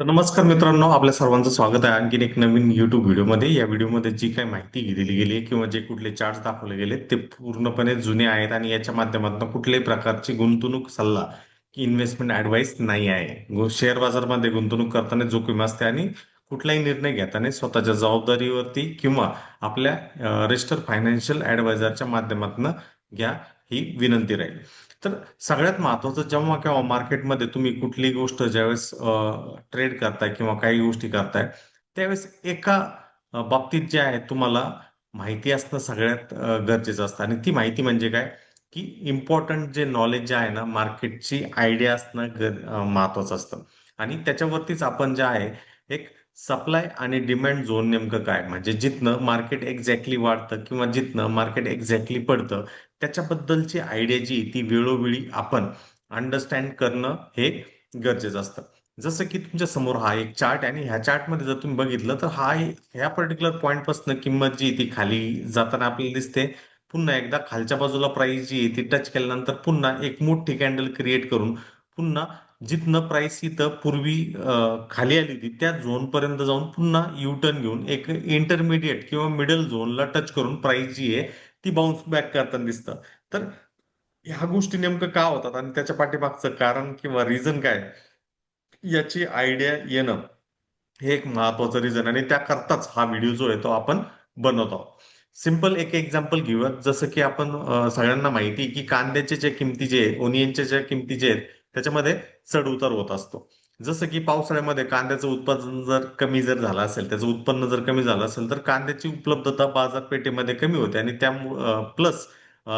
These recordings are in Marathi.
तर नमस्कार मित्रांनो आपल्या सर्वांचं स्वागत आहे. आणखीन एक नवीन युट्यूब व्हिडिओमध्ये. या व्हिडिओमध्ये जी काही माहिती दिली गेली आहे किंवा जे कुठले चार्ट दाखवले गेले ते पूर्णपणे जुने आहेत आणि याच्या माध्यमातून कुठल्याही प्रकारची गुंतवणूक सल्ला की इन्व्हेस्टमेंट ऍडवाइस नाही आहे. शेअर बाजारमध्ये गुंतवणूक करताना जोखीम असते आणि कुठलाही निर्णय घेताना स्वतःच्या जबाबदारीवरती किंवा आपल्या रजिस्टर फायनान्शियल ऍडवायझरच्या माध्यमातून घ्या ही विनंती राहील. तर सगळ्यात महत्वाचं जेव्हा केव्हा मार्केटमध्ये तुम्ही कुठलीही गोष्ट ज्यावेळेस ट्रेड करताय किंवा काही गोष्टी करताय त्यावेळेस एका बाबतीत जे आहे तुम्हाला माहिती असणं सगळ्यात गरजेचं असतं. आणि ती माहिती म्हणजे काय? की इम्पॉर्टंट जे नॉलेज जे आहे ना मार्केटची आयडिया असणं गर महत्वाचं असतं. आणि त्याच्यावरतीच आपण जे आहे एक सप्लाय आणि डिमांड झोन नेमकं काय? म्हणजे जिथनं मार्केट एक्झॅक्टली वाढतं किंवा जिथनं मार्केट एक्झॅक्टली पडतं त्याच्याबद्दलची आयडिया जी ती वेळोवेळी आपण अंडरस्टँड करणं हे गरजेचं असतं. जसं की तुमच्यासमोर हा एक चार्ट आणि ह्या चार्टमध्ये जर तुम्ही बघितलं तर हा ह्या पर्टिक्युलर पॉईंटपासून किंमत जी ती खाली जाताना आपल्याला दिसते. पुन्हा एकदा खालच्या बाजूला प्राइस जी आहे ती टच केल्यानंतर पुन्हा एक मोठी कॅन्डल क्रिएट करून पुन्हा जिथनं प्राइस इथं पूर्वी खाली आली होती त्या झोन पर्यंत जाऊन पुन्हा यू टर्न घेऊन एक इंटरमिडिएट किंवा मिडल झोनला टच करून प्राइस जी आहे ती बाउन्स बॅक करताना दिसतं. तर ह्या गोष्टी नेमकं का होतात आणि त्याच्या पाठीमागचं कारण किंवा रिझन काय याची आयडिया येणं हे एक महत्वाचं रिझन आणि त्याकरताच हा व्हिडिओ जो आहे तो आपण बनवत. आहोत सिंपल एक एक्झाम्पल घेऊयात. जसं की आपण सगळ्यांना माहिती आहे की कांद्याचे ज्या किमती जे आहेत ओनियनच्या ज्या किमती जे आहेत त्याच्यामध्ये चढ उतार होत असतो. जसं की पावसाळ्यामध्ये कांद्याचं उत्पादन जर कमी जर झालं असेल त्याचं उत्पन्न जर कमी झालं असेल तर कांद्याची उपलब्धता बाजारपेठेमध्ये कमी होते आणि त्या प्लस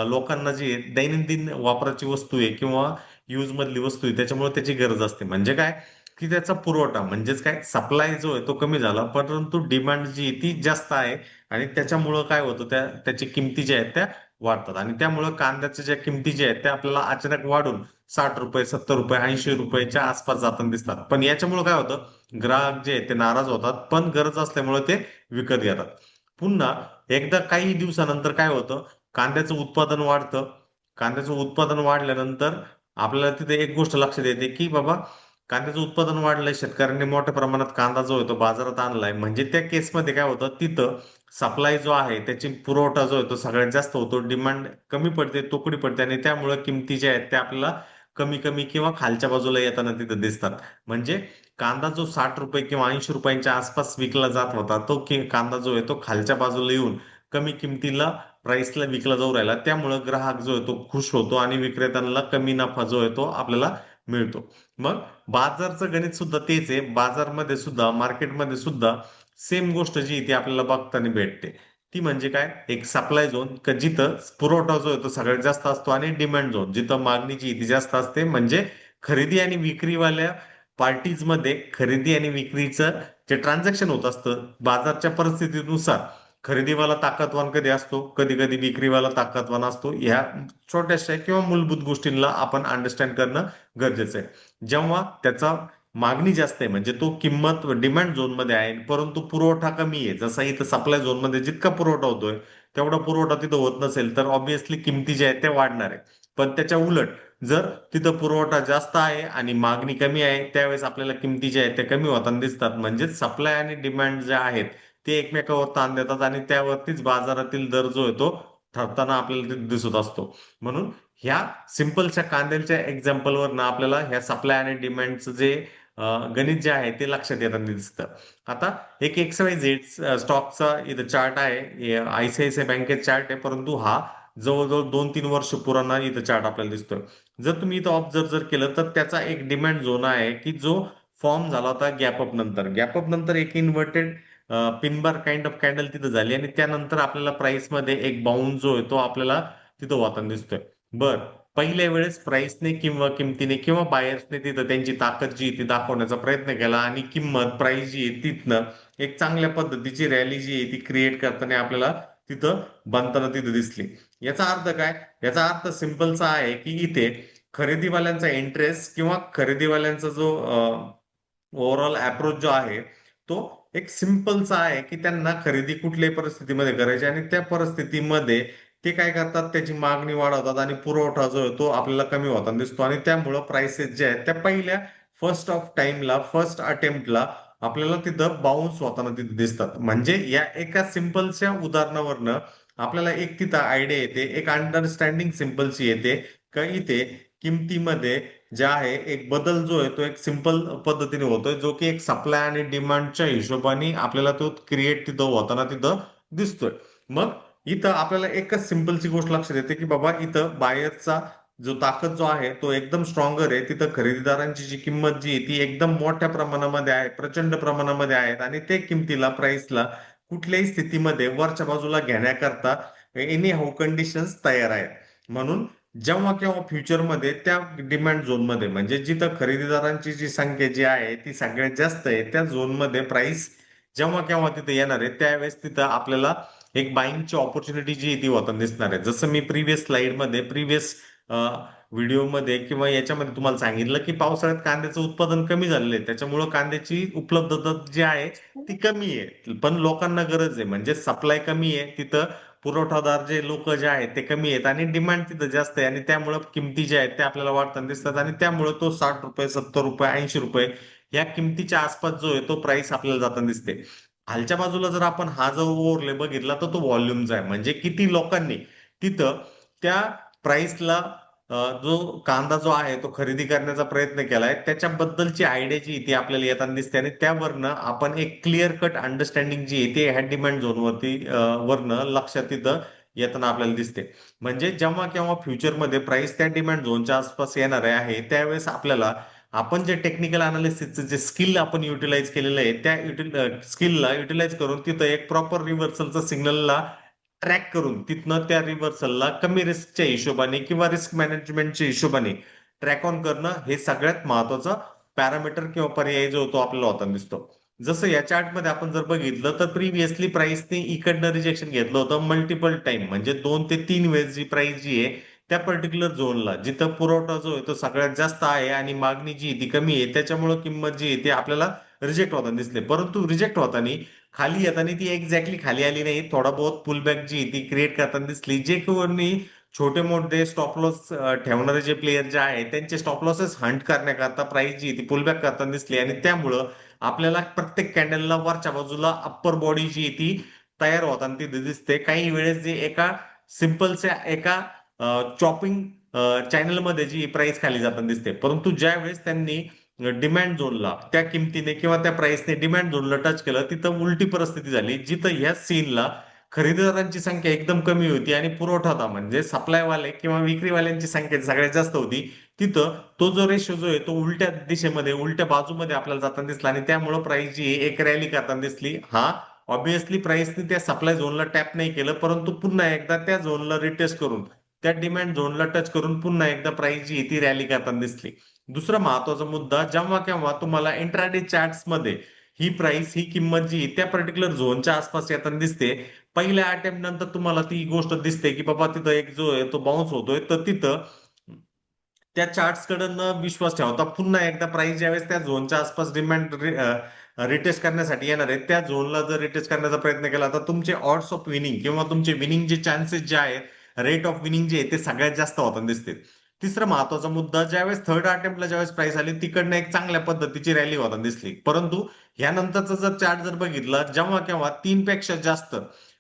लोकांना जी दैनंदिन वापराची वस्तू आहे किंवा यूज मधली वस्तू आहे त्याच्यामुळे त्याची गरज असते. म्हणजे काय? की त्याचा पुरवठा म्हणजेच काय? सप्लाय जो आहे तो कमी झाला परंतु डिमांड जी आहे ती जास्त आहे आणि त्याच्यामुळं काय होतं त्या त्याची किमती ज्या आहेत त्या वाढतात. आणि त्यामुळं कांद्याच्या ज्या किमती ज्या आहेत त्या आपल्याला अचानक वाढून साठ रुपये सत्तर रुपये ऐंशी रुपयाच्या आसपास जाताना दिसतात. पण याच्यामुळे काय होतं ग्राहक जे आहेत ते नाराज होतात पण गरज असल्यामुळे ते विकत घेतात. पुन्हा एकदा काही दिवसानंतर काय होतं कांद्याचं उत्पादन वाढतं. कांद्याचं उत्पादन वाढल्यानंतर आपल्याला तिथे एक गोष्ट लक्षात येते की बाबा कांद्याचं उत्पादन वाढलंय शेतकऱ्यांनी मोठ्या प्रमाणात कांदा जो येतो बाजारात आणलाय. म्हणजे त्या केसमध्ये काय होतं तिथं सप्लाय जो आहे त्याची पुरवठा जो आहे तो सगळ्यात जास्त होतो. डिमांड कमी पडते तोकडी पडते आणि त्यामुळे किमती ज्या आहेत त्या आपल्याला कमी कमी किंवा खालच्या बाजूला येताना तिथं दिसतात. म्हणजे कांदा जो साठ रुपये किंवा ऐंशी रुपयांच्या आसपास विकला जात होता तो कि- कांदा जो आहे तो खालच्या बाजूला येऊन कमी किमतीला प्राइसला विकला जाऊ राहिला. त्यामुळं ग्राहक जो आहे तो खुश होतो आणि विक्रेत्यांना कमी नफा जो आहे तो आपल्याला मिळतो. मग बाजारचं गणित सुद्धा तेच आहे. बाजारमध्ये सुद्धा मार्केटमध्ये सुद्धा सेम गोष्ट जी इथे ती आपल्याला बघताना भेटते. ती म्हणजे काय? एक सप्लाय झोन जिथं पुरवठा जो आहे तो सगळ्यात जास्त असतो आणि डिमांड झोन जिथं मागणी जी ती जास्त असते म्हणजे खरेदी आणि विक्रीवाल्या पार्टीजमध्ये खरेदी आणि विक्रीचं जे ट्रान्झॅक्शन होत असतं बाजारच्या परिस्थितीनुसार खरेदीवाला ताकदवान कधी असतो? कधी कधी विक्रीवाला ताकदवान असतो. ह्या छोट्याशा किंवा मूलभूत गोष्टींना आपण अंडरस्टँड करणं गरजेचं आहे. जेव्हा त्याचा मागणी जास्त आहे. म्हणजे तो किंमत डिमांड झोनमध्ये आहे परंतु पुरवठा कमी आहे. जसा इथं सप्लाय झोनमध्ये जितका पुरवठा होतोय तेवढा पुरवठा तिथं होत नसेल तर ऑब्विसली किमती ज्या आहेत त्या वाढणार आहे पण त्याच्या उलट जर तिथं पुरवठा जास्त आहे आणि मागणी कमी आहे त्यावेळेस आपल्याला किमती ज्या आहेत त्या कमी होताना दिसतात. म्हणजेच सप्लाय आणि डिमांड ज्या आहेत ते एकमेकावर ताण देतात आणि त्यावरतीच बाजारातील दर जो आहे तो ठरताना आपल्याला दिसत असतो. म्हणून ह्या सिंपलच्या कांद्याच्या एक्झाम्पलवरनं आपल्याला ह्या सप्लाय आणि डिमांडचं जे गणित जे आहे ते लक्षात येताना दिसतं. आता एक एक्स वाय झेड स्टॉकचा इथं चार्ट आहे. आयसीआयसीआय बँकेत चार्ट आहे परंतु हा जवळजवळ दोन तीन वर्ष पुराणा इथं चार्ट आपल्याला दिसतोय. जर तुम्ही इथं ऑब्झर्व जर केलं तर त्याचा एक डिमांड झोन आहे की जो फॉर्म झाला होता गॅपअप नंतर. गॅपअप नंतर एक inverted pin bar kind of candle तिथं झाली आणि त्यानंतर आपल्याला प्राइसमध्ये एक बाउंड जो आहे तो आपल्याला तिथं होताना दिसतोय. बर. पहिल्या वेळेस प्राइसने किंवा किमतीने किंवा बायर्सने तिथं त्यांची ताकद जी ती दाखवण्याचा प्रयत्न केला आणि किंमत प्राइस जी आहे तिथनं एक चांगल्या पद्धतीची रॅली जी आहे ती क्रिएट करताना आपल्याला तिथं बनताना तिथं दिसली. याचा अर्थ काय? याचा अर्थ सिंपलचा आहे की इथे खरेदीवाल्यांचा इंटरेस्ट किंवा खरेदीवाल्यांचा जो ओव्हरऑल अप्रोच जो आहे तो एक सिंपलचा आहे की त्यांना खरेदी कुठल्याही परिस्थितीमध्ये करायची आणि त्या परिस्थितीमध्ये ते काय करतात? त्याची मागणी वाढवतात आणि पुरवठा जो आहे तो आपल्याला कमी होताना दिसतो. आणि त्यामुळं प्राइसेस जे आहेत त्या पहिल्या फर्स्ट ऑफ टाइमला फर्स्ट अटेम्प्टला आपल्याला तिथं बाउन्स होताना तिथे दिसतात. म्हणजे या एका सिम्पलच्या उदाहरणावरनं आपल्याला एक तिथं आयडिया येते एक अंडरस्टँडिंग सिम्पलची येते. का इथे किमतीमध्ये जे आहे एक बदल जो आहे तो एक सिंपल पद्धतीने होतोय जो की एक सप्लाय आणि डिमांडच्या हिशोबाने आपल्याला तो क्रिएट तिथं होताना तिथं दिसतोय. मग इथं आपल्याला एकच सिंपलची गोष्ट लक्षात येते की बाबा इथं बायरचा जो ताकद जो आहे तो एकदम स्ट्रॉंगर आहे. तिथं खरेदीदारांची जी किंमत जी आहे ती एकदम मोठ्या प्रमाणामध्ये आहे प्रचंड प्रमाणामध्ये आहेत आणि ते किमतीला प्राइसला कुठल्याही स्थितीमध्ये वरच्या बाजूला घेण्याकरता एनी हाऊ कंडिशन्स तयार आहेत. म्हणून जेव्हा केव्हा फ्युचरमध्ये त्या डिमांड झोनमध्ये म्हणजे जिथं खरेदीदारांची जी संख्या जी आहे ती सगळ्यात जास्त आहे त्या झोनमध्ये प्राइस जेव्हा केव्हा तिथे येणार आहे त्यावेळेस तिथं आपल्याला एक बाईंगची ऑपॉर्च्युनिटी जी ती होताना दिसणार आहे. जसं मी प्रिव्हियस स्लाइडमध्ये प्रिव्हियस व्हिडिओमध्ये किंवा याच्यामध्ये तुम्हाला सांगितलं की पावसाळ्यात कांद्याचं उत्पादन कमी झालेलं आहे. त्याच्यामुळं कांद्याची उपलब्धता जी आहे ती कमी आहे. पण लोकांना गरज आहे. म्हणजे सप्लाय कमी आहे तिथं पुरवठादार जे लोक जे आहेत ते कमी आहेत आणि डिमांड तिथं जास्त आहे आणि त्यामुळं किमती ज्या आहेत त्या आपल्याला वाढताना दिसतात आणि त्यामुळे तो साठ रुपये सत्तर रुपये ऐंशी रुपये या किमतीच्या आसपास जो आहे तो प्राइस आपल्याला जाताना दिसते. खालच्या बाजूला जर आपण हा जो ओव्हरले बघितला तर तो व्हॉल्युमचा आहे. म्हणजे किती लोकांनी तिथं त्या प्राइसला जो कांदा जो आहे तो खरेदी करण्याचा प्रयत्न केलाय त्याच्याबद्दलची आयडिया जी ती आपल्याला येताना दिसते आणि त्यावरनं आपण एक क्लिअर कट अंडरस्टँडिंग जी आहे ती ह्या डिमांड झोनवरती वरनं लक्षात तिथं येताना आपल्याला दिसते. म्हणजे जेव्हा केव्हा फ्युचरमध्ये प्राइस त्या डिमांड झोनच्या आसपास येणार आहे त्यावेळेस आपल्याला आपण जे टेक्निकल अनालिसिसचं जे स्किल आपण युटिलाइज केलेलं आहे त्या स्किलला युटिलाइज करून तिथं एक प्रॉपर रिव्हर्सलचा सिग्नलला ट्रॅक करून तिथनं त्या रिव्हर्सलला कमी रिस्कच्या हिशोबाने किंवा रिस्क मॅनेजमेंटच्या हिशोबाने ट्रॅक ऑन करणं हे सगळ्यात महत्वाचं पॅरामीटर किंवा पर्याय जो तो आपल्याला होताना दिसतो. जसं या चार्टमध्ये आपण जर बघितलं तर प्रिव्हियसली प्राइसने इकडनं रिजेक्शन घेतलं होतं मल्टिपल टाइम म्हणजे दोन ते तीन वेळेस जी प्राइस जी आहे त्या पर्टिक्युलर झोनला जिथं पुरवठा जो आहे तो सगळ्यात जास्त आहे आणि मागणी जी ती कमी आहे त्याच्यामुळे किंमत जी आहे ती आपल्याला रिजेक्ट होताना दिसले परंतु रिजेक्ट होताना खाली येताना ती एक्झॅक्टली खाली आली नाही. थोडा बहुत पुलबॅक जी ती क्रिएट करताना दिसली जे कोणी छोटे मोठे स्टॉप लॉस ठेवणारे जे प्लेयर जे आहेत त्यांचे स्टॉप लॉसेस हंट करण्याकरता प्राइस जी ती पुलबॅक करताना दिसली आणि त्यामुळं आपल्याला प्रत्येक कॅन्डलला वरच्या बाजूला अप्पर बॉडी जी ती तयार होताना ती दिसते. काही वेळेस जे एका सिम्पलच्या एका चॉपिंग चॅनलमध्ये जी प्राइस खाली जाताना दिसते. परंतु ज्या वेळेस त्यांनी डिमांड झोनला त्या किमतीने किंवा त्या प्राइसने डिमांड झोनला टच केलं तिथं उलटी परिस्थिती झाली जिथं ह्या सीनला खरेदीदारांची संख्या एकदम कमी होती आणि पुरवठादार म्हणजे सप्लायवाले किंवा विक्रीवाल्यांची संख्या सगळ्यात जास्त होती तिथं तो जो रेशो जो आहे तो उलट्या दिशेमध्ये उलट्या बाजूमध्ये आपल्याला जाताना दिसला आणि त्यामुळे प्राइस जी एक रॅली करताना दिसली. हा ऑब्विसली प्राइसने त्या सप्लाय झोनला टॅप नाही केलं परंतु पुन्हा एकदा त्या झोनला रिटेस्ट करून त्या डिमांड झोनला टच करून पुन्हा एकदा प्राइस जी ती रॅली करताना दिसली. दुसरा महत्त्वाचा मुद्दा जेव्हा केव्हा तुम्हाला इंट्राडे चार्ट्समध्ये ही प्राइस ही किंमत जी त्या पर्टिक्युलर झोनच्या आसपास येताना दिसते पहिल्या अटेम्प्ट नंतर तुम्हाला ती गोष्ट दिसते की बाबा तिथं एक जो आहे तो बाउन्स होतोय तर तिथं त्या चार्ट्सकडे न विश्वास ठेवता पुन्हा एकदा प्राइस ज्यावेळेस त्या झोनच्या आसपास डिमांड रिटेस्ट करण्यासाठी येणार आहे त्या झोनला जर रिटेस्ट करण्याचा प्रयत्न केला तर तुमचे ऑर्ड्स ऑफ विनिंग किंवा तुमचे विनिंग जे चान्सेस जे आहेत रेट ऑफ विनिंग जे आहे ते सगळ्यात जास्त होताना दिसते. तिसरा महत्त्वाचा मुद्दा ज्यावेळेस थर्ड अटेम्प्टला ज्यावेळेस प्राइस आली तिकडनं एक चांगल्या पद्धतीची रॅली होताना दिसली. परंतु ह्यानंतरचा जर चार्ट जर बघितला जेव्हा केव्हा तीन पेक्षा जास्त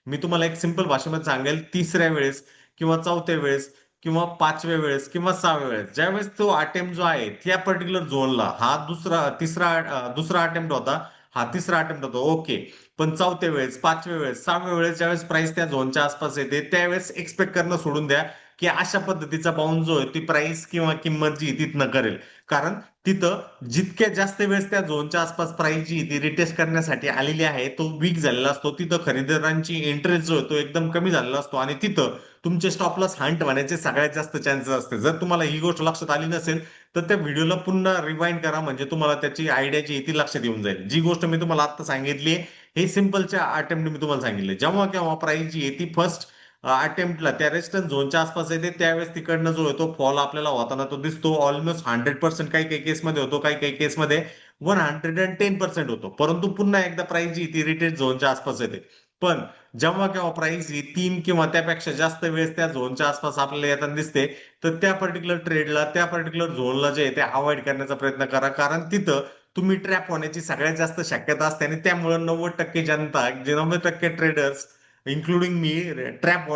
मी तुम्हाला एक सिंपल भाषेमध्ये सांगेल तिसऱ्या वेळेस किंवा चौथ्या वेळेस किंवा पाचव्या वेळेस किंवा सहाव्या वेळेस ज्यावेळेस तो अटेम्प्ट जो आहे त्या पर्टिक्युलर झोनला हा दुसरा तिसरा दुसरा अटेम्प्ट होता हा तिसरा अटेम्प्ट होतो. ओके पण चौथ्या वेळेस पाचव्या वेळेस सहाव्या वेळेस ज्यावेळेस प्राइस त्या झोनच्या आसपास येते त्यावेळेस एक्सपेक्ट करणं सोडून द्या की अशा पद्धतीचा बाउंड जो आहे ती प्राइस किंवा किंमत जी तिथनं करेल. कारण तिथं जितक्या जास्त वेळेस त्या झोनच्या आसपास प्राइस जी ती रिटेस्ट करण्यासाठी आलेली आहे तो वीक झालेला असतो. तिथं खरेदीदारांची इंटरेस्ट जो आहे तो एकदम कमी झालेला असतो. आणि तिथं तुमचे स्टॉप लॉस हंट होण्याचे सगळ्यात जास्त चान्सेस असते. जर तुम्हाला ही गोष्ट लक्षात आली नसेल तर त्या व्हिडिओला पुन्हा रिवाइंड करा म्हणजे तुम्हाला त्याची आयडिया जी ती लक्षात येऊन जाईल. जी गोष्ट मी तुम्हाला आता सांगितली हे सिम्पलच्या अटेम्प्ट मी तुम्हाला सांगितले जेव्हा केव्हा प्राइस जी आहे ती फर्स्ट अटेम्प्टला त्या रेस्टन झोनच्या आसपास येते त्यावेळेस तिकडनं जो येतो फॉल आपल्याला होताना तो दिसतो. ऑलमोस्ट हंड्रेड पर्सेंट काही काही केसमध्ये होतो काही काही केसमध्ये one hundred and ten percent होतो. परंतु पुन्हा एकदा प्राइस जी ती रिटेल झोनच्या आसपास येते. पण जेव्हा केव्हा प्राइस ही तीन किंवा त्यापेक्षा जास्त वेळेस त्या झोनच्या आसपास आपल्याला येताना दिसते तर त्या पर्टिक्युलर ट्रेडला त्या पर्टिक्युलर झोनला जे आहे ते अवॉइड करण्याचा प्रयत्न करा. कारण तिथं तुम्ही ट्रॅप होण्याची सगळ्यात जास्त शक्यता असते आणि त्यामुळे नव्वद टक्के जनता जे नव्वद टक्के ट्रेडर्स इन्क्लुडिंग मी ट्रॅप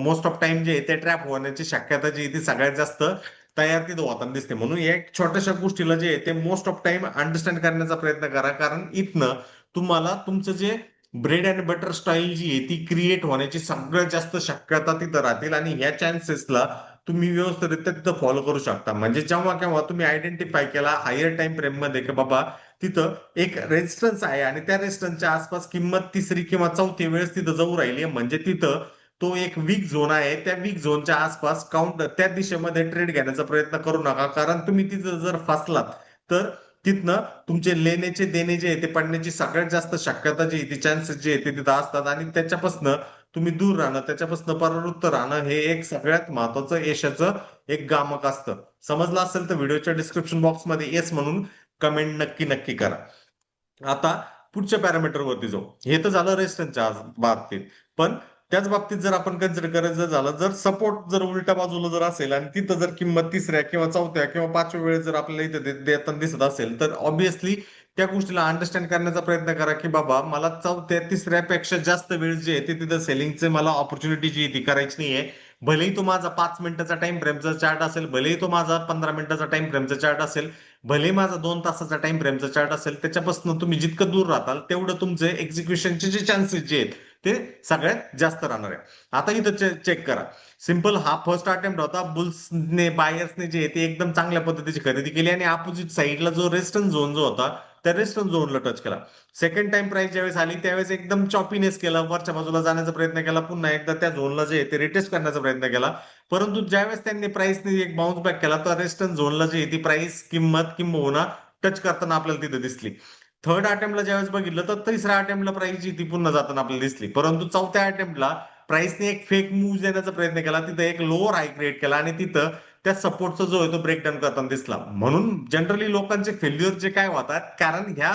मोस्ट ऑफ टाइम जे आहे ते ट्रॅप होण्याची शक्यता जी ती सगळ्यात जास्त तयार तिथं होताना दिसते. म्हणून या एक छोट्याशा गोष्टीला जे आहे ते मोस्ट ऑफ टाइम अंडरस्टँड करण्याचा प्रयत्न करा. कारण इथनं तुम्हाला तुमचं जे ब्रेड अँड बटर स्टाईल जी आहे ती क्रिएट होण्याची सगळ्यात जास्त शक्यता तिथं राहतील आणि ह्या चान्सेसला तुम्ही व्यवस्थितरित्या तिथं फॉलो करू शकता. म्हणजे जेव्हा केव्हा तुम्ही आयडेंटिफाय केला हायर टाइम फ्रेममध्ये की बाबा तिथं एक रेजिस्टन्स आहे आणि त्या रेजिस्टन्सच्या आसपास किंमत तिसरी किंवा चौथी वेळेस तिथं जाऊ राहिली आहे. म्हणजे तिथं तो एक वीक झोन आहे. त्या वीक झोनच्या आसपास काउंटर त्या दिशेमध्ये ट्रेड घेण्याचा प्रयत्न करू नका. कारण तुम्ही तिथं जर फसलात तर तिथनं तुमचे लेण्याचे देणे जे आहे ते पडण्याची सगळ्यात जास्त शक्यता जी आहे ती चान्सेस जे आहे ते तिथं असतात. आणि त्याच्यापासून तुम्ही दूर राहणं त्याच्यापासून परावृत्त राहणं हे एक सगळ्यात महत्वाचं यशाचं एक गामक असतं. समजलं असेल तर व्हिडिओच्या डिस्क्रिप्शन बॉक्समध्ये येस म्हणून कमेंट नक्की नक्की करा. आता पुढच्या पॅरामीटर वरती जाऊ. हे तर झालं रेस्टनच्या बाबतीत. पण त्याच बाबतीत जर आपण कन्सिडर करायचं झालं जर सपोर्ट जर उलट्या बाजूला जर असेल आणि तिथं जर किंमत तिसऱ्या किंवा चौथ्या किंवा पाचव्या वेळेस जर आपल्याला इथं दे- देताना दिसत असेल तर ऑब्विसली त्या गोष्टीला अंडरस्टँड करण्याचा प्रयत्न करा की बाबा मला चौथ्या तिसऱ्यापेक्षा जास्त वेळ जे आहे ते तिथं सेलिंगचे मला ऑपॉर्च्युनिटी जी ती करायची नाहीये. भलेही तो माझा पाच मिनिटाचा टाइम फ्रेमचा चार्ट असेल भलेही तो माझा पंधरा मिनिटाचा टाइम फ्रेमचा चार्ट असेल भले माझा दोन तासाचा टाइम फ्रेमचा चार्ट असेल त्याच्यापासून तुम्ही जितकं दूर राहताल तेवढं तुमचे एक्झिक्युशनचे जे चान्सेस जे आहेत ते सगळ्यात जास्त राहणार आहे. आता इथं चेक करा. सिंपल हा फर्स्ट अटेम्प्ट होता. बुल्सने बायर्सने जे आहे ते एकदम चांगल्या पद्धतीची खरेदी केली आणि अपोजिट साईडला जो रेस्टर्न झोन जो होता त्या रेस्टर्न झोनला टच केला. सेकंड टाइम प्राइस ज्यावेळेस आली त्यावेळेस एकदम चॉपीनेस केला. वरच्या बाजूला जाण्याचा प्रयत्न केला. पुन्हा एकदा त्या झोनला जे आहे ते रिटेस्ट करण्याचा प्रयत्न केला. परंतु ज्यावेळेस त्यांनी प्राइसने एक बाउन्स बॅक केला तर रेस्टर्न झोनला जे आहे ती प्राइस किंमत किंबहुना टच करताना आपल्याला तिथे दिसली. थर्ड अटेम्प्टला ज्यावेळेस बघितलं तर तिसऱ्या अटेम्प्टला प्राइस जी ती पुन्हा जाताना आपल्याला दिसली. परंतु चौथ्या अटेम्प्टला प्राइसने एक फेक मूव्ह देण्याचा प्रयत्न केला तिथं एक लोअर हाय क्रिएट केला आणि तिथं त्या सपोर्टचा जो आहे तो ब्रेकडाऊन करताना दिसला. म्हणून जनरली लोकांचे फेल्युअर जे काय होतात कारण ह्या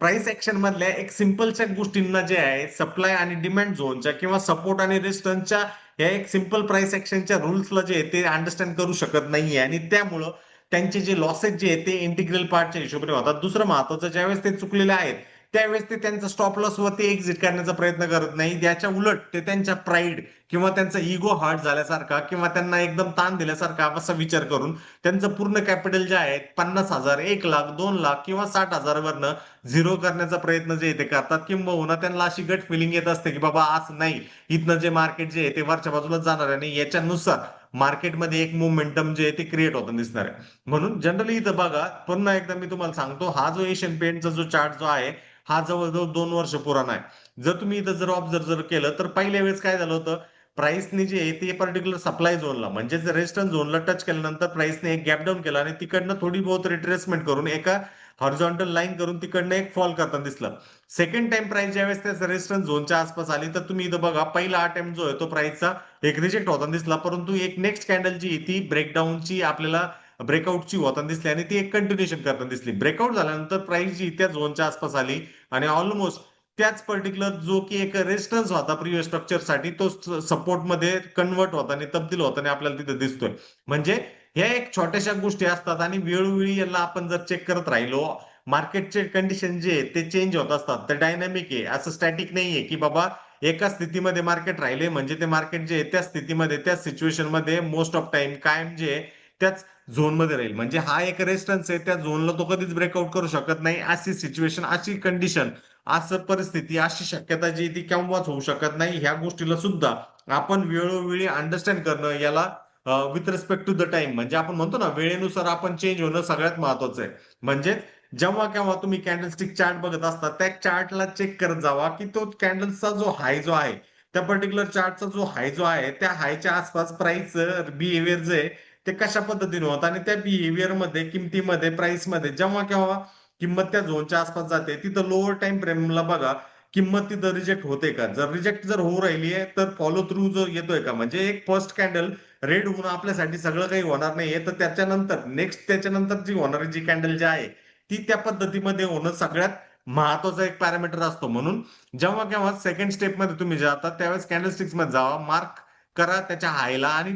प्राइस ऍक्शन मधल्या एक सिम्पलच्या गोष्टींना जे आहे सप्लाय आणि डिमांड झोनच्या किंवा सपोर्ट आणि रेस्टॉरंटच्या या एक सिंपल प्राइस ऍक्शनच्या रूल्सला जे आहे ते अंडरस्टँड करू शकत नाहीये. आणि त्यामुळं त्यांचे जे लॉसेस जे आहेत ते इंटिग्रल पार्टच्या हिशोबाने होतात. दुसरं महत्वाचं ज्यावेळेस ते चुकलेले आहेत त्यावेळेस ते त्यांचा स्टॉप लॉस वरती एक्झिट करण्याचा प्रयत्न करत नाही. त्याच्या उलट ते त्यांच्या प्राईड किंवा त्यांचा इगो हार्ट झाल्यासारखा किंवा त्यांना एकदम ताण दिल्यासारखा असा विचार करून त्यांचं पूर्ण कॅपिटल जे आहे पन्नास हजार एक लाख दोन लाख किंवा साठ हजारवरनं झिरो करण्याचा प्रयत्न जे ते करतात. किंबहुना त्यांना अशी गट फिलिंग येत असते की बाबा आज नाही. इथनं जे मार्केट जे आहे ते वरच्या बाजूला जाणार आहे आणि याच्यानुसार मार्केटमध्ये एक मोमेंटम जे आहे ते क्रिएट होताना दिसणार आहे. म्हणून जनरली इथं बघा पुन्हा एकदा मी तुम्हाला सांगतो हा जो एशियन पेंटचा जो चार्ट जो आहे हा जवळजवळ दोन वर्ष पुराणा आहे. जर तुम्ही इथं जर ऑब्झर्व जर केलं तर पहिल्या वेळेस काय झालं होतं? प्राइसने जे आहे ते पर्टिक्युलर सप्लाय झोनला म्हणजे रेस्टन झोनला टच केल्यानंतर प्राइसने एक गॅप डाऊन केला आणि तिकडनं थोडी बहुत रिट्रेसमेंट करून एका हॉरिझॉन्टल लाईन करून तिकडनं एक फॉल करताना दिसलं. सेकंड टाइम प्राइस ज्यावेळेस त्या रेजिस्टन्स झोनच्या आसपास आली तर तुम्ही इथं बघा पहिला अटेम्प्ट जो आहे तो प्राइसचा एक रिजेक्ट होताना दिसला. परंतु एक नेक्स्ट कॅन्डल जी ती ब्रेकडाऊनची आपल्याला ब्रेकआउटची होताना दिसली आणि ती एक कंटिन्युएशन करताना दिसली. ब्रेकआउट झाल्यानंतर प्राइस जी त्या झोनच्या आसपास आली आणि ऑलमोस्ट त्याच पर्टिक्युलर जो की एक रेजिस्टन्स होता प्रिव्हियस स्ट्रक्चरसाठी तो सपोर्टमध्ये कन्वर्ट होता आणि तब्दील होताना आपल्याला तिथे दिसतोय. म्हणजे ह्या एक छोट्याशा गोष्टी असतात आणि वेळोवेळी याला आपण जर चेक करत राहिलो मार्केटचे कंडिशन जे ते चेंज होत असतात. ते डायनामिक आहे. असं स्टॅटिक नाहीये की बाबा एका स्थितीमध्ये मार्केट राहिले म्हणजे ते मार्केट जे त्या स्थितीमध्ये त्या सिच्युएशनमध्ये मोस्ट ऑफ टाइम कायम जे त्याच झोनमध्ये राहील. म्हणजे हा एक रेस्टन्स आहे त्या झोनला तो कधीच ब्रेकआउट करू शकत नाही. अशी सिच्युएशन अशी कंडिशन असं परिस्थिती अशी शक्यता जी ती केव्हाच होऊ शकत नाही. ह्या गोष्टीला सुद्धा आपण वेळोवेळी अंडरस्टँड करणं याला with respect to the time म्हणजे आपण म्हणतो ना वेळेनुसार आपण चेंज होणं सगळ्यात महत्वाचं आहे. म्हणजे जेव्हा केव्हा तुम्ही कॅन्डलस्टिक चार्ट बघत असता त्या चार्टला चेक करत जावा की तो कॅन्डलचा जो हाय जो आहे त्या पर्टिक्युलर चार्टचा जो हाय जो आहे त्या हायच्या आसपास प्राइस बिहेवियर जे आहे ते कशा पद्धतीने होतं? आणि त्या बिहेवियरमध्ये किमतीमध्ये प्राइसमध्ये जेव्हा केव्हा किंमत त्या झोनच्या आसपास जाते तिथं लोअर टाइम फ्रेमला बघा किंमत तिथं रिजेक्ट होते का? जर रिजेक्ट जर होऊ राहिली आहे तर फॉलो थ्रू जो येतोय का? म्हणजे एक फर्स्ट कॅन्डल रेड होऊन आपल्यासाठी सगळं काही होणार नाहीये. तर त्याच्यानंतर नेक्स्ट त्याच्यानंतर जी होणारी जी कॅन्डल जी आहे ती त्या पद्धतीमध्ये होणं सगळ्यात महत्त्वाचा एक पॅरामीटर असतो. म्हणून जेव्हा केव्हा सेकंड स्टेपमध्ये तुम्ही जाता त्यावेळेस कॅन्डलस्टिक्समध्ये जावा मार्क करा त्याच्या हायला आणि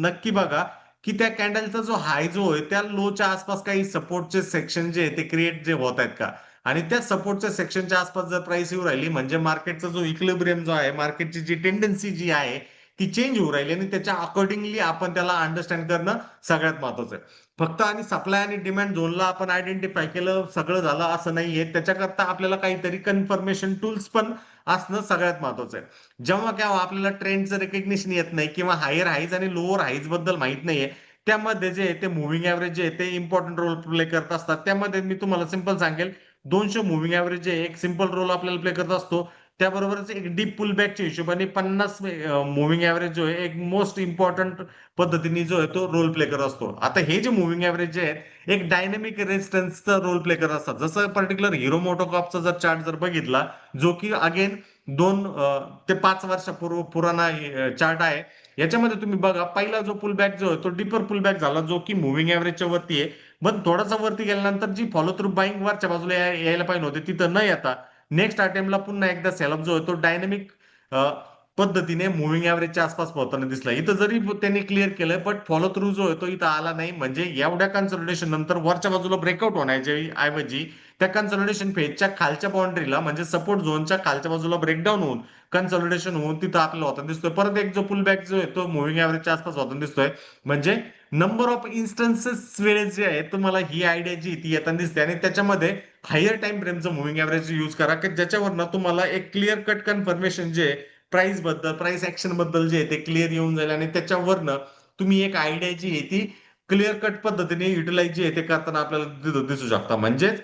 नक्की बघा की त्या कॅन्डलचा जो हाय जो आहे त्या लोच्या आसपास काही सपोर्टचे सेक्शन जे आहे ते क्रिएट जे होत आहेत का? आणि त्या सपोर्टच्या सेक्शनच्या आसपास जर प्राइस येऊ राहिली म्हणजे मार्केटचा जो इक्लिब्रियम जो आहे मार्केटची जी टेंडन्सी जी आहे ती चेंज होऊ राहिली आणि त्याच्या अकॉर्डिंगली आपण त्याला अंडरस्टँड करणं सगळ्यात महत्वाचं आहे. फक्त आणि सप्लाय आणि डिमांड झोनला आपण आयडेंटिफाय केलं सगळं झालं असं नाहीये त्याच्याकरता आपल्याला काहीतरी कन्फर्मेशन टूल्स पण असणं सगळ्यात महत्वाचं आहे. जेव्हा केव्हा आपल्याला ट्रेंडचं रेकग्निशन येत नाही किंवा हायर हाईज आणि लोअर हाईजबद्दल माहीत नाहीये त्यामध्ये जे ते मुव्हिंग ऍव्हरेज जे आहे ते इम्पॉर्टंट रोल प्ले करत असतात. त्यामध्ये मी तुम्हाला सिंपल सांगेल दोनशे मुव्हिंग ऍव्हरेज जे एक सिंपल रोल आपल्याला प्ले करत असतो. त्याबरोबरच एक डीप पुल बॅकच्या हिशोबाने पन्नास मुव्हिंग ऍव्हरेज जो आहे एक मोस्ट इम्पॉर्टंट पद्धतीने जो आहे तो रोल प्ले करत असतो. आता हे जे मुव्हिंग ऍव्हरेज जे आहेत एक डायनेमिक रेजिस्टन्सचा रोल प्ले करत असतात. जसं पर्टिक्युलर हिरो मोटोकॉपचा जर चार्ट जर बघितला जो की अगेन दोन ते पाच वर्षापूर्व पुराणा चार्ट आहे. याच्यामध्ये तुम्ही बघा पहिला जो पुल बॅक जो आहे तो डीपर पुल बॅक झाला जो की मुव्हिंग ऍव्हरेजच्या वरती आहे. पण थोडासा वरती गेल्यानंतर जी फॉलो थ्रू बाईंग वरच्या बाजूला यायला पाहिजे होते तिथं न येता नेक्स्ट अटेम्प्टला पुन्हा एकदा सेलअप जो आहे तो डायनेमिक पद्धतीने मुव्हिंग ॲव्हरेजच्या आसपास पोहताना दिसला. इथं जरी त्यांनी क्लिअर केलंय बट फॉलो थ्रू जो आहे तो इथं आला नाही. म्हणजे एवढ्या कन्सल्टेशन नंतर वरच्या बाजूला ब्रेकआउट होण्याच्या ऐवजी त्या कन्सल्टेशन फेजच्या खालच्या बाउंड्रीला म्हणजे सपोर्ट झोनच्या खालच्या बाजूला ब्रेकडाऊन होऊन कन्सल्टेशन होऊन तिथं आपल्याला होताना दिसतोय. परत एक जो पुल बॅक जो आहे तो मुव्हिंग ॲव्हरेजच्या आसपास होताना दिसतोय. म्हणजे नंबर ऑफ इन्स्टन्सेस वेळेस जे आहे तुम्हाला ही आयडिया जी ती येताना दिसते. आणि त्याच्यामध्ये हायर टाइम फ्रेमचं मुव्हिंग ॲव्हरेज यूज करा की ज्याच्यावरनं तुम्हाला एक क्लिअर कट कन्फर्मेशन जे प्राइसबद्दल प्राइस ऍक्शनबद्दल जे आहे ते क्लिअर येऊन जाईल आणि त्याच्यावरनं तुम्ही एक आयडिया जी आहे ती क्लिअर कट पद्धतीने युटिलाइज जे आहे ते करताना आपल्याला दिसू शकता. म्हणजेच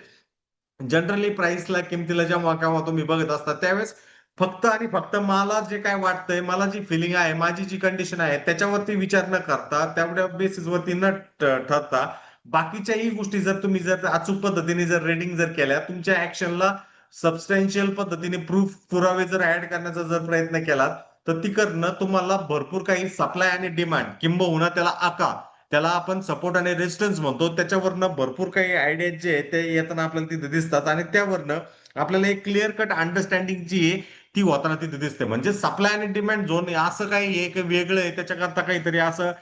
जनरली प्राइसला किमतीला जेव्हा केव्हा तुम्ही बघत असता त्यावेळेस फक्त आणि फक्त मला जे काय वाटतंय मला जी फिलिंग आहे माझी जी कंडिशन आहे त्याच्यावरती विचार न करता तेवढ्या बेसिसवरती न ठरता बाकीच्याही गोष्टी जर तुम्ही जर अचूक पद्धतीने जर रेडिंग जर केल्या तुमच्या ऍक्शनला सबस्टॅन्शियल पद्धतीने प्रूफ पुरावे जर ऍड करण्याचा जर प्रयत्न केलात तर तिकडनं तुम्हाला भरपूर काही सप्लाय आणि डिमांड किंबहुना त्याला आका त्याला आपण सपोर्ट आणि रेजिस्टन्स म्हणतो त्याच्यावरनं भरपूर काही आयडिया जे आहे ते येताना आपल्याला तिथे दिसतात आणि त्यावरनं आपल्याला एक क्लिअर कट अंडरस्टँडिंग जी आहे ती होताना तिथे दिसते. म्हणजे सप्लाय आणि डिमांड झोन असं काही एक वेगळं आहे त्याच्याकरता काहीतरी असं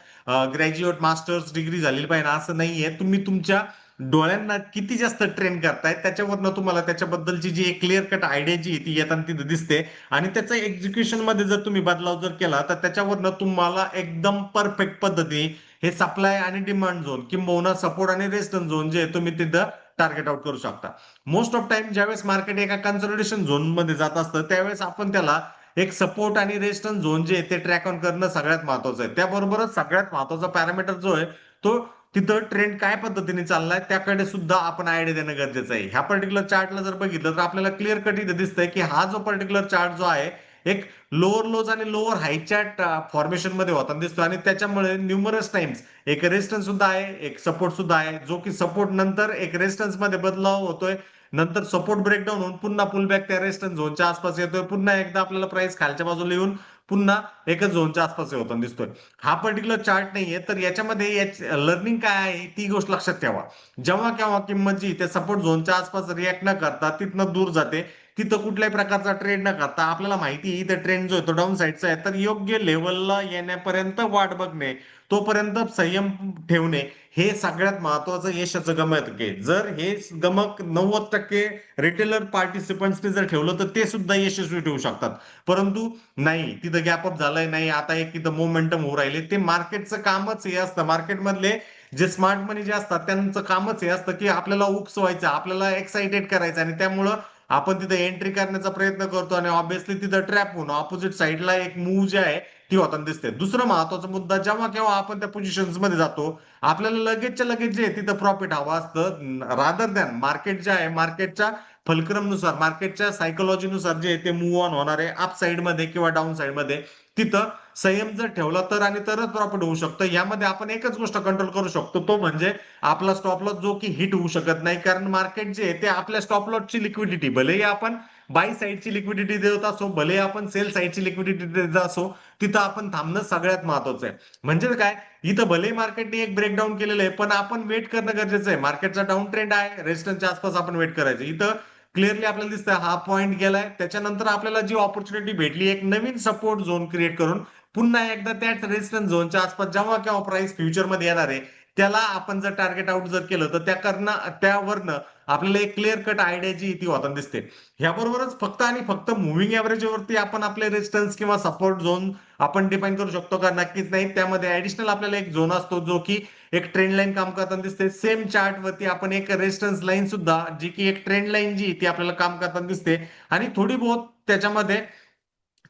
ग्रॅज्युएट मास्टर्स डिग्री झालेली पाहिजे असं नाहीये. तुम्ही तुमच्या डोळ्यांना किती जास्त ट्रेन करतायत त्याच्यावरनं तुम्हाला त्याच्याबद्दलची जी एक क्लिअर कट आयडिया जी ती येताना तिथे दिसते. आणि त्याचं एक्झिक्युशनमध्ये जर तुम्ही बदलाव जर केला तर त्याच्यावरनं तुम्हाला एकदम परफेक्ट पद्धती हे सप्लाय आणि डिमांड झोन किंबहुना सपोर्ट आणि रेस्टर्न झोन जे तुम्ही तिथं टार्गेट आउट करू शकता. मोस्ट ऑफ टाइम ज्यावेळेस मार्केट एका कन्सल्टेशन झोनमध्ये जात असतं त्यावेळेस आपण त्याला एक सपोर्ट आणि रेस्टन झोन जे ते ट्रॅक ऑन करणं सगळ्यात महत्वाचं आहे. त्याबरोबरच सगळ्यात महत्त्वाचा पॅरामीटर जो आहे तो तिथं ट्रेंड काय पद्धतीने चाललाय त्याकडे सुद्धा आपण आयडिया देणं गरजेचं आहे. ह्या पर्टिक्युलर चार्टला जर बघितलं तर आपल्याला क्लिअर कट इथे दिसतंय की हा जो पर्टिक्युलर चार्ट जो आहे एक लोअर लोज आणि लोअर हायच्या फॉर्मेशनमध्ये होताना दिसतो आणि त्याच्यामुळे न्यूमरस टाइम्स एक रेस्टन्स सुद्धा आहे एक सपोर्ट सुद्धा आहे जो की सपोर्ट नंतर एक रेस्टन्समध्ये बदलाव होतोय. नंतर सपोर्ट ब्रेकडाऊन होऊन पुन्हा पुलबॅक त्या रेस्टन्स झोनच्या आसपास येतोय. पुन्हा एकदा आपल्याला प्राइस खालच्या बाजूला येऊन पुन्हा एकच झोनच्या आसपास होताना दिसतोय. हा पर्टिक्युलर चार्ट नाहीये तर याच्यामध्ये लर्निंग काय आहे ती गोष्ट लक्षात ठेवा. जेव्हा केव्हा किंमत जी त्या सपोर्ट झोनच्या आसपास रिॲक्ट न करता तिथनं दूर जाते. तिथं कुठल्याही प्रकारचा ट्रेड न करता आपल्याला माहिती आहे इथं ट्रेंड जो आहे तो डाऊन साईडचा आहे. तर योग्य लेवलला येण्यापर्यंत वाट बघणे तोपर्यंत संयम ठेवणे हे सगळ्यात महत्वाचं यशाचं गमक आहे. जर हे गमक नव्वद टक्के रिटेलर पार्टिसिपंट्सने जर ठेवलं तर ते सुद्धा यशस्वी ठेवू शकतात. परंतु नाही तिथं गॅपअप झालंय नाही आता एक तिथं मोमेंटम होऊ राहिले. ते मार्केटचं कामच हे असतं. मार्केटमधले जे स्मार्ट मनी जे असतात त्यांचं कामच हे असतं की आपल्याला व्हायचं आपल्याला एक्साइटेड करायचं आणि त्यामुळं आपण तिथे एंट्री करण्याचा प्रयत्न करतो आणि ऑब्व्हियसली तिथं ट्रॅप होऊन ऑपोजिट साईडला एक मूव जे आहे ती होताना दिसते. दुसरा महत्त्वाचा मुद्दा जेव्हा केव्हा आपण त्या पोझिशनमध्ये जातो आपल्याला लगेचच्या लगेच जे तिथं प्रॉफिट हवं असतं. रादर दॅन मार्केट जे आहे मार्केटच्या फलक्रमनुसार मार्केटच्या सायकोलॉजीनुसार जे ते मूव्ह ऑन होणार आहे अप साईडमध्ये किंवा डाऊन साईडमध्ये. तिथं संयम जर ठेवला तर आणि तरच प्रॉफिट होऊ शकतं. यामध्ये आपण एकच गोष्ट कंट्रोल करू शकतो तो म्हणजे आपला स्टॉप लॉस जो की हिट होऊ शकत नाही. कारण मार्केट जे आहे ते आपल्या स्टॉप लॉसची लिक्विडिटी भलेही आपण बाय साईडची लिक्विडिटी देत असो भले आपण सेल साईडची लिक्विडिटी देत असो तिथं आपण थांबणं सगळ्यात महत्वाचं आहे. म्हणजे काय? इथं भले मार्केटने एक ब्रेकडाऊन केलेलं आहे पण आपण वेट करणं गरजेचं आहे. मार्केटचा डाऊन ट्रेंड आहे रेजिस्टन्सच्या आसपास आपण वेट करायचं. इथं क्लिअरली आपल्याला दिसतंय हा पॉईंट गेलाय. त्याच्यानंतर आपल्याला जी ऑपॉर्च्युनिटी भेटली एक नवीन सपोर्ट झोन क्रिएट करून पुन्हा एकदा त्या रेजिस्टन्स झोनच्या आसपास जेव्हा केव्हा प्राइस फ्युचरमध्ये येणार आहे त्याला आपण जर टार्गेट आउट जर केलं तर त्या करणं त्यावरनं आपल्याला एक क्लिअर कट आयडिया जी ती होताना दिसते. ह्याबरोबरच फक्त आणि फक्त मुव्हिंग एव्हरेजवरती आपण आपले रेजिस्टन्स किंवा सपोर्ट झोन आपण डिफाईन करू शकतो का? नक्कीच नाही. त्यामध्ये ऍडिशनल आपल्याला एक झोन असतो जो की एक ट्रेंड लाईन काम करताना दिसते. सेम चार्ट वरती आपण एक रेजिस्टन्स लाईन सुद्धा जी की एक ट्रेंड लाईन जी ती आपल्याला काम करताना दिसते. आणि थोडी बहुत त्याच्यामध्ये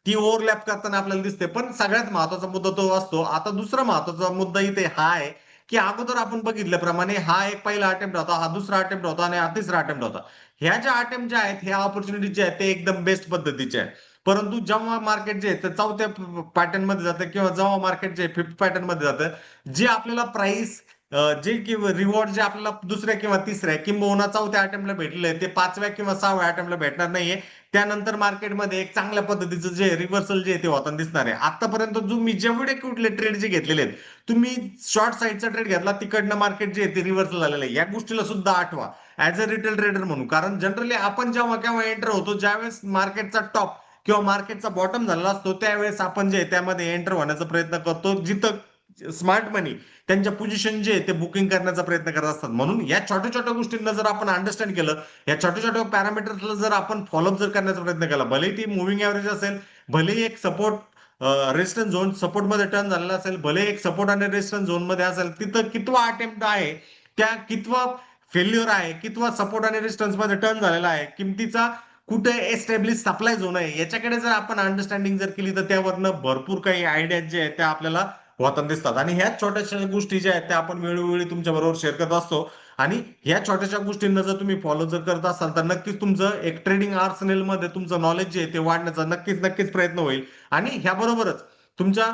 ती ओव्हरलॅप करताना आपल्याला दिसते. पण सगळ्यात महत्त्वाचा मुद्दा तो असतो. आता दुसरा महत्त्वाचा मुद्दा इथे हा आहे की अगोदर आपण बघितल्याप्रमाणे हा एक पहिला अटेम्प्ट होता हा दुसरा अटेम्प्ट होता आणि हा तिसरा अटेम्प्ट होता. ह्या ज्या अटेम्प्ट ज्या आहेत ह्या ऑपॉर्च्युनिटी जे आहेत ते एकदम बेस्ट पद्धतीचे आहेत. परंतु जेव्हा मार्केट जे आहे ते चौथ्या पॅटर्नमध्ये जातं किंवा जेव्हा मार्केट जे फिफ्थ पॅटर्नमध्ये जातं जे आपल्याला प्राइस जे किंवा रिवॉर्ड जे आपल्याला दुसऱ्या किंवा तिसऱ्या किंबहुना चौथ्या अटेम्प्टला भेटलेलं आहे ते पाचव्या किंवा सहाव्या अटेम्प्टला भेटणार नाहीये. त्यानंतर मार्केटमध्ये एक चांगल्या पद्धतीचं जे रिव्हर्सल जे आहे ते होताना दिसणार आहे. आतापर्यंत तुम्ही जेवढे कुठले ट्रेड जे घेतलेले आहेत तुम्ही शॉर्ट साईडचा ट्रेड घेतला तिकडनं मार्केट जे आहे ते रिव्हर्सल झालेलं आहे. या गोष्टीला सुद्धा आठवा. ऍज अ रिटेल ट्रेडर म्हणून. कारण जनरली आपण जेव्हा केव्हा एंटर होतो ज्यावेळेस मार्केटचा टॉप किंवा मार्केटचा बॉटम झालेला असतो त्यावेळेस आपण जे त्यामध्ये एंटर होण्याचा प्रयत्न करतो. जिथं स्मार्ट मनी त्यांच्या पोझिशन जे ते बुकिंग करण्याचा प्रयत्न करत असतात. म्हणून या छोट्या छोट्या गोष्टींना जर आपण अंडरस्टँड केलं या छोट्या छोट्या पॅरामीटर्सला जर आपण फॉलोअप जर करण्याचा प्रयत्न केला भले ती मुव्हिंग ऍव्हरेज असेल भले एक सपोर्ट रेस्टन झोन सपोर्टमध्ये टर्न झालेला असेल भले एक सपोर्ट आणि रेस्टन झोनमध्ये असेल तिथं कितवा अटेम्प्ट आहे त्या कितवा फेल्युअर आहे कितवा सपोर्ट आणि रेस्टन्समध्ये टर्न झालेला आहे किमतीचा कुठे एस्टॅब्लिश सप्लाय झोन आहे याच्याकडे जर आपण अंडरस्टँडिंग जर केली तर त्यावरनं भरपूर काही आयडिया जे आहेत त्या आपल्याला होताना दिसतात. आणि ह्या छोट्याशा गोष्टी ज्या आहेत त्या आपण वेळोवेळी तुमच्या बरोबर शेअर करत असतो. आणि ह्या छोट्याशा गोष्टींना जर तुम्ही फॉलो जर करत असाल तर नक्कीच तुमचं एक ट्रेडिंग आर्सनेल मध्ये तुमचं नॉलेज जे आहे ते वाढण्याचा नक्कीच नक्कीच प्रयत्न होईल. आणि ह्याबरोबरच तुमच्या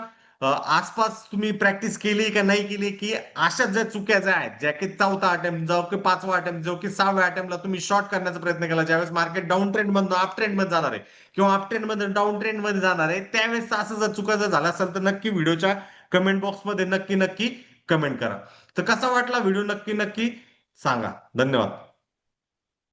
आसपास तुम्ही प्रॅक्टिस केली का नाही केली की अशा ज्या चुक्या ज्या आहेत ज्या की चौथा अटेम्प्ट जाऊ की पाचवा अटेम्प्ट जाऊ की सहाव्या अटेम्प्टला तुम्ही शॉर्ट करण्याचा प्रयत्न केला ज्यावेळेस मार्केट डाऊन ट्रेंड मधून अप ट्रेंडमध्ये जाणार आहे किंवा अप ट्रेंडमध्ये डाऊन ट्रेंडमध्ये जाणार आहे त्यावेळेस असं जर चुका जर झाला असेल तर नक्की व्हिडिओच्या कमेंट बॉक्समध्ये नक्की नक्की कमेंट करा. तर कसा वाटला व्हिडिओ? नक्की नक्की सांगा. धन्यवाद.